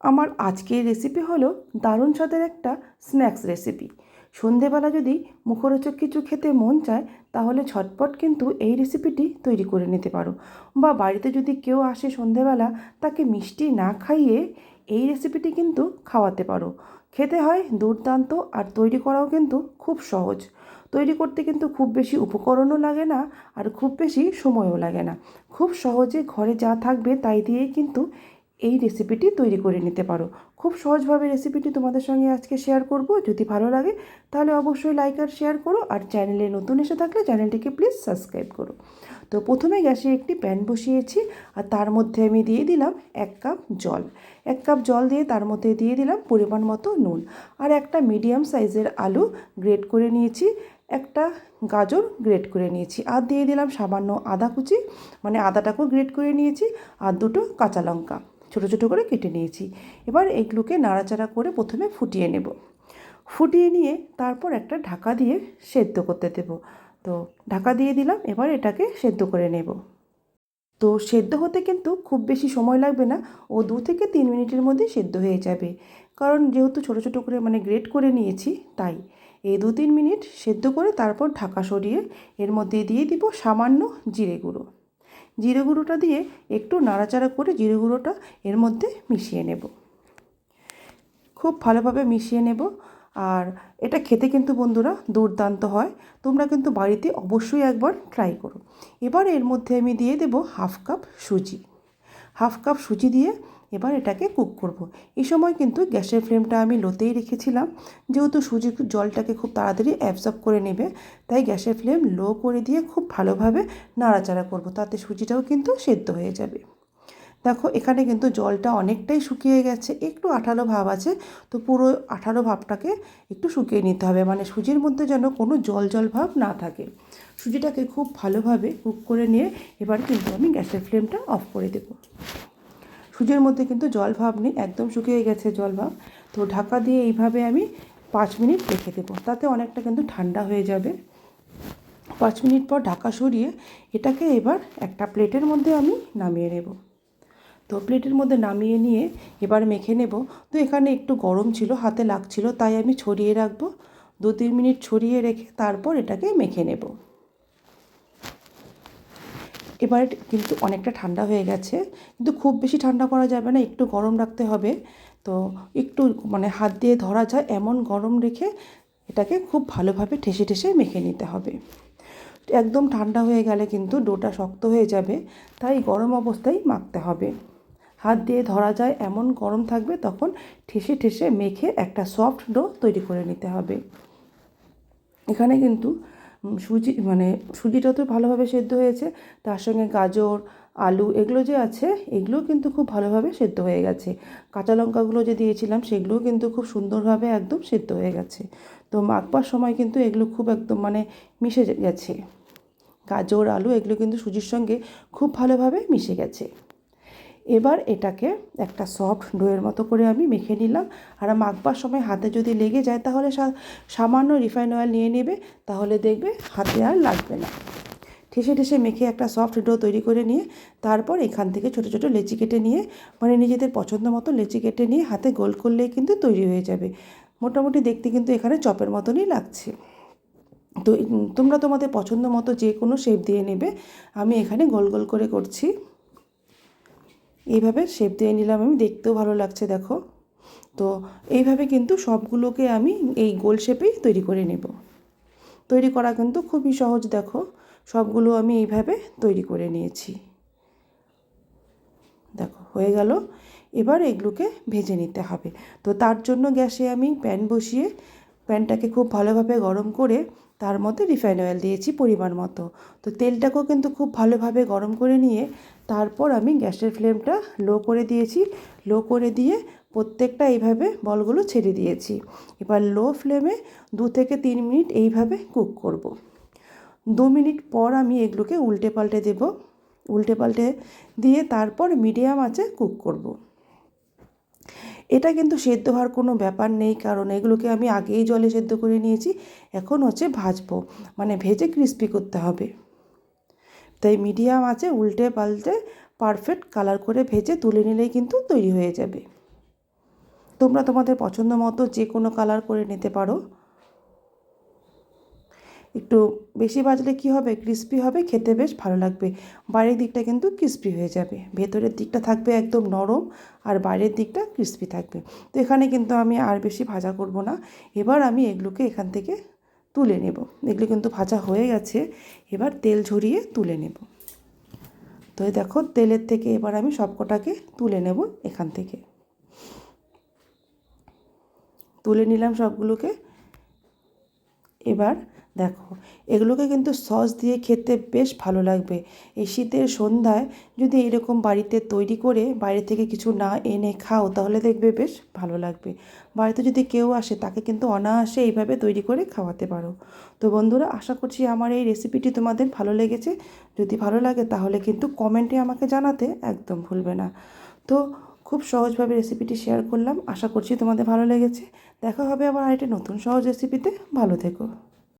আমার আজকের রেসিপি হলো দারুণ স্বাদের একটা স্ন্যাক্স রেসিপি সন্ধেবেলা যদি মুখরোচক কিছু খেতে মন চায়, তাহলে ঝটপট কিন্তু এই রেসিপিটি তৈরি করে নিতে পারো। বা বাড়িতে যদি কেউ আসে সন্ধেবেলা, তাকে মিষ্টি না খাইয়ে এই রেসিপিটি কিন্তু খাওয়াতে পারো। খেতে হয় দুর্দান্ত আর তৈরি করাও কিন্তু খুব সহজ। তৈরি করতে কিন্তু খুব বেশি উপকরণও লাগে না আর খুব বেশি সময়ও লাগে না। খুব সহজে ঘরে যা থাকবে তাই দিয়েই কিন্তু এই রেসিপিটি তৈরি করে নিতে পারো। খুব সহজভাবে রেসিপিটি তোমাদের সঙ্গে আজকে শেয়ার করব। যদি ভালো লাগে, তাহলে অবশ্যই লাইক আর শেয়ার করো। আর চ্যানেলে নতুন এসে থাকলে চ্যানেলটিকে প্লিজ সাবস্ক্রাইব করো। তো প্রথমে গ্যাসে একটি প্যান বসিয়েছি, আর তার মধ্যে আমি দিয়ে দিলাম এক কাপ জল। এক কাপ জল দিয়ে তার মধ্যে দিয়ে দিলাম পরিমাণ মতো নুন। আর একটা মিডিয়াম সাইজের আলু গ্রেট করে নিয়েছি। একটা গাজর গ্রেট করে নিয়েছি। আর দিয়ে দিলাম সামান্য আদা কুচি মানে আদাটাকেও গ্রেট করে নিয়েছি। আর দুটো কাঁচা লঙ্কা। ছোটো ছোটো করে কেটে নিয়েছি। এবার এগুলোকে নাড়াচাড়া করে প্রথমে ফুটিয়ে নেব। ফুটিয়ে নিয়ে তারপর একটা ঢাকা দিয়ে সেদ্ধ করতে দেব। তো ঢাকা দিয়ে দিলাম, এবার এটাকে সেদ্ধ করে নেব। তো সেদ্ধ হতে কিন্তু খুব বেশি সময় লাগবে না, ও দু থেকে তিন মিনিটের মধ্যে সেদ্ধ হয়ে যাবে। কারণ যেহেতু ছোটো ছোটো করে মানে গ্রেট করে নিয়েছি, তাই এই দু তিন মিনিট সেদ্ধ করে তারপর ঢাকা সরিয়ে এর মধ্যে দিয়ে দিব সামান্য জিরে গুঁড়ো। জিরে গুঁড়োটা দিয়ে একটু নাড়াচাড়া করে জিরে গুঁড়োটা এর মধ্যে মিশিয়ে নেব। খুব ভালোভাবে মিশিয়ে নেব। আর এটা খেতে কিন্তু বন্ধুরা দুর্দান্ত হয়। তোমরা কিন্তু বাড়িতে অবশ্যই একবার ট্রাই করো। এবার এর মধ্যে আমি দিয়ে দেব হাফ কাপ সুজি। হাফ কাপ সুজি দিয়ে এবার এটাকে কুক করব। এই সময় কিন্তু গ্যাসের ফ্লেমটা আমি লোতেই রেখেছিলাম। যেহেতু সুজি জলটাকে খুব তাড়াতাড়ি অ্যাবজর্ব করে নেবে, তাই গ্যাসের ফ্লেম লো করে দিয়ে খুব ভালোভাবে নাড়াচাড়া করব। তাতে সুজিটাও কিন্তু সেদ্ধ হয়ে যাবে। দেখো, এখানে কিন্তু জলটা অনেকটাই শুকিয়ে গেছে। একটু আঠালো ভাব আছে, তো পুরো আঠালো ভাবটাকে একটু শুকিয়ে নিতে হবে। মানে সুজির মধ্যে যেন কোনো জল জল ভাব না থাকে। সুজিটাকে খুব ভালোভাবে কুক করে নিয়ে এবার কিন্তু আমি গ্যাসের ফ্লেমটা অফ করে দেবো। সুজির মধ্যে কিন্তু জল ভাব নেই, একদম শুকিয়ে গেছে জল ভাব। তো ঢাকা দিয়ে এইভাবে আমি পাঁচ মিনিট রেখে দেবো, তাতে অনেকটা কিন্তু ঠান্ডা হয়ে যাবে। পাঁচ মিনিট পর ঢাকা সরিয়ে এটাকে এবার একটা প্লেটের মধ্যে আমি নামিয়ে নেব। তো প্লেটের মধ্যে নামিয়ে নিয়ে এবার মেখে নেব। তো এখানে একটু গরম ছিল, হাতে লাগছিল, তাই আমি ছড়িয়ে রাখব। দু তিন মিনিট ছড়িয়ে রেখে তারপর এটাকে মেখে নেব। এবার কিন্তু অনেকটা ঠান্ডা হয়ে গেছে, কিন্তু খুব বেশি ঠান্ডা করা যাবে না, একটু গরম রাখতে হবে। তো একটু মানে হাত দিয়ে ধরা যায়, এমন গরম রেখে এটাকে খুব ভালোভাবে ঠেসে ঠেসে মেখে নিতে হবে। একদম ঠান্ডা হয়ে গেলে কিন্তু ডোটা শক্ত হয়ে যাবে, তাই গরম অবস্থায় মাখতে হবে। হাত দিয়ে ধরা যায়, এমন গরম থাকবে তখন ঠেসে ঠেসে মেখে একটা সফট ডো তৈরি করে নিতে হবে। এখানে কিন্তু সুজি মানে সুজিটা তো ভালোভাবে সেদ্ধ হয়েছে, তার সঙ্গে গাজর, আলু, এগুলো যে আছে, এগুলোও কিন্তু খুব ভালোভাবে সেদ্ধ হয়ে গেছে। কাঁচা লঙ্কাগুলো যে দিয়েছিলাম, সেগুলোও কিন্তু খুব সুন্দরভাবে একদম সেদ্ধ হয়ে গেছে। তো মাখবার সময় কিন্তু এগুলো খুব একদম মানে মিশে গেছে। গাজর, আলু, এগুলো কিন্তু সুজির সঙ্গে খুব ভালোভাবে মিশে গেছে। এবার এটাকে একটা সফট ডোয়ের মতো করে আমি মেখে নিলাম। আর মাখবার সময় হাতে যদি লেগে যায় তাহলে সামান্য রিফাইন অয়েল নিয়ে নেবে, তাহলে দেখবে হাতে আর লাগবে না। ঠেসে ঠেসে মেখে একটা সফট ডো তৈরি করে নিয়ে, তারপর এখান থেকে ছোটো ছোটো লেচি কেটে নিয়ে মানে নিজেদের পছন্দ মতো লেচি কেটে নিয়ে হাতে গোল করলেই কিন্তু তৈরি হয়ে যাবে। মোটামুটি দেখতে কিন্তু এখানে চপের মতনই লাগছে। তো তোমরা তোমাদের পছন্দ মতো যে কোনো শেপ দিয়ে নেবে। আমি এখানে গোল গোল করে করছি। এইভাবে শেপ দিয়ে নিলাম, আমি দেখতেও ভালো লাগছে, দেখো। তো এইভাবে কিন্তু সবগুলোকে আমি এই গোল শেপেই তৈরি করে নেব। তৈরি করা কিন্তু খুবই সহজ, দেখো। সবগুলো আমি এইভাবে তৈরি করে নিয়েছি। দেখো, হয়ে গেল। এবার এগুলোকে ভেজে নিতে হবে। তো তার জন্য গ্যাসে আমি প্যান বসিয়ে প্যানটাকে খুব ভালোভাবে গরম করে তার মধ্যে রিফাইন অয়েল দিয়েছি পরিমাণ মতো তো তেলটাকেও কিন্তু খুব ভালোভাবে গরম করে নিয়ে তারপর আমি গ্যাসের ফ্লেমটা লো করে দিয়েছি লো করে দিয়ে প্রত্যেকটা এইভাবে বলগুলো ছেড়ে দিয়েছি এবার লো ফ্লেমে দু থেকে তিন মিনিট এইভাবে কুক করব। দু মিনিট পর আমি এগুলোকে উল্টে পাল্টে দেব উল্টে পাল্টে দিয়ে তারপর মিডিয়াম আঁচে কুক করব। এটা কিন্তু সেদ্ধ হওয়ার কোনো ব্যাপার নেই, কারণ এগুলোকে আমি আগেই জলে সেদ্ধ করে নিয়েছি, এখন হচ্ছে ভাজবো মানে ভেজে ক্রিস্পি করতে হবে। তাই মিডিয়াম আছে, উল্টে পাল্টে পারফেক্ট কালার করে ভেজে তুলে নিলেই কিন্তু তৈরি হয়ে যাবে। তোমরা তোমাদের পছন্দ মতো যে কোনো কালার করে নিতে পারো। একটু বেশি ভাজলে কি হবে? ক্রিস্পি হবে, খেতে বেশ ভালো লাগবে। বাইরের দিকটা কিন্তু ক্রিস্পি হয়ে যাবে। ভেতরের দিকটা থাকবে একদম নরম আর বাইরের দিকটা ক্রিস্পি থাকবে। তো এখানে কিন্তু আমি আর বেশি ভাজা করব না। এবার আমি এগুলোকে এখান থেকে তুলে নেব। এগুলো কিন্তু ভাজা হয়ে গেছে। এবার তেল ঝরিয়ে তুলে নেব। তো দেখো, তেলের থেকে এবার আমি সবকটাকে তুলে নেব এখান থেকে। তুলে নিলাম সবগুলোকে। এবার দেখো, এগুলোকে কিন্তু সস দিয়ে খেতে বেশ ভালো লাগবে। এই শীতের সন্ধ্যায় যদি এরকম বাড়িতে তৈরি করে বাইরে থেকে কিছু না এনে খাও, তাহলে দেখবে বেশ ভালো লাগবে। বাড়িতে যদি কেউ আসে, তাকে কিন্তু অনায়াসে এইভাবে তৈরি করে খাওয়াতে পারো। তো বন্ধুরা, আশা করছি আমার এই রেসিপিটি তোমাদের ভালো লেগেছে। যদি ভালো লাগে, তাহলে কিন্তু কমেন্টে আমাকে জানাতে একদম ভুলবে না। তো খুব সহজভাবে রেসিপিটি শেয়ার করলাম। আশা করছি তোমাদের ভালো লেগেছে। দেখা হবে আবার আরেকটি নতুন সহজ রেসিপিতে ভালো থেকো।